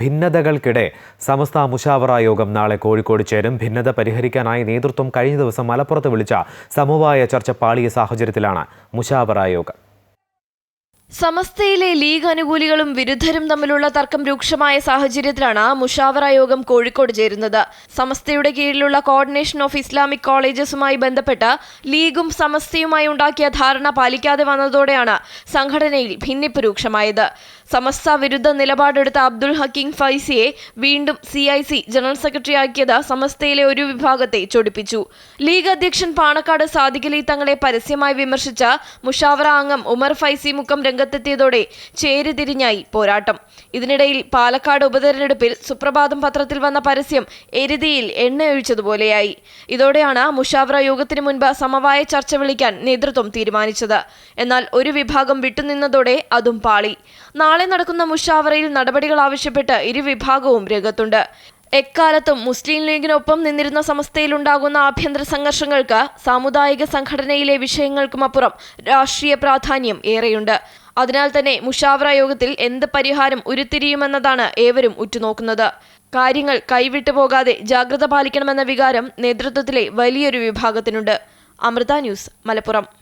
ഭിന്നതകൾക്കിടെ സമസ്ത മുഷാവറ യോഗം നാളെ കോഴിക്കോട് ചേരും. ഭിന്നത പരിഹരിക്കാനായി നേതൃത്വം കഴിഞ്ഞ ദിവസം മലപ്പുറത്ത് വിളിച്ച സമവായ ചർച്ച പാളിയ സാഹചര്യത്തിലാണ് മുഷാവറ യോഗം. സമസ്തയിലെ ലീഗ് അനുകൂലികളും വിരുദ്ധരും തമ്മിലുള്ള തർക്കം രൂക്ഷമായ സാഹചര്യത്തിലാണ് മുഷാവറ യോഗം കോഴിക്കോട് ചേരുന്നത്. സമസ്തയുടെ കീഴിലുള്ള കോർഡിനേഷൻ ഓഫ് ഇസ്ലാമിക് കോളേജസുമായി ബന്ധപ്പെട്ട് ലീഗും സമസ്തയുമായി ഉണ്ടാക്കിയ ധാരണ പാലിക്കാതെ വന്നതോടെയാണ് സംഘടനയിൽ ഭിന്നിപ്പ് രൂക്ഷമായത്. സമസ്ത വിരുദ്ധ നിലപാടെടുത്ത അബ്ദുൽ ഹക്കീം ഫൈസിയെ വീണ്ടും സിഐസി ജനറൽ സെക്രട്ടറി ആക്കിയത് സമസ്തയിലെ ഒരു വിഭാഗത്തെ ചൊടിപ്പിച്ചു. ലീഗ് അധ്യക്ഷൻ പാണക്കാട് സാദിഖലി തങ്ങളെ പരസ്യമായി വിമർശിച്ച മുഷാവറ അംഗം ഉമർ ഫൈസി മുക്കം രംഗത്തെത്തിയതോടെ ചേരിതിരിഞ്ഞായി പോരാട്ടം. ഇതിനിടയിൽ പാലക്കാട് ഉപതെരഞ്ഞെടുപ്പിൽ സുപ്രഭാതം പത്രത്തിൽ വന്ന പരസ്യം എരുതിയിൽ എണ്ണയൊഴിച്ചതുപോലെയായി. ഇതോടെയാണ് മുഷാവറ യോഗത്തിന് മുൻപ് സമവായ ചർച്ച വിളിക്കാൻ നേതൃത്വം തീരുമാനിച്ചത്. എന്നാൽ ഒരു വിഭാഗം വിട്ടുനിന്നതോടെ അതും പാളി. നാളെ നടക്കുന്ന മുഷാവറയിൽ നടപടികൾ ആവശ്യപ്പെട്ട് ഇരുവിഭാഗവും രംഗത്തുണ്ട്. എക്കാലത്തും മുസ്ലിം ലീഗിനൊപ്പം നിന്നിരുന്ന സമസ്തയിലുണ്ടാകുന്ന ആഭ്യന്തര സംഘർഷങ്ങൾക്ക് സാമുദായിക സംഘടനയിലെ വിഷയങ്ങൾക്കുമപ്പുറം രാഷ്ട്രീയ പ്രാധാന്യം ഏറെയുണ്ട്. അതിനാൽ തന്നെ മുഷാവറ യോഗത്തിൽ എന്ത് പരിഹാരം ഉരുത്തിരിയുമെന്നതാണ് ഏവരും ഉറ്റുനോക്കുന്നത്. കാര്യങ്ങൾ കൈവിട്ടു പോകാതെ ജാഗ്രത പാലിക്കണമെന്ന വികാരം നേതൃത്വത്തിലെ വലിയൊരു വിഭാഗത്തിനുണ്ട്. അമൃത ന്യൂസ് മലപ്പുറം.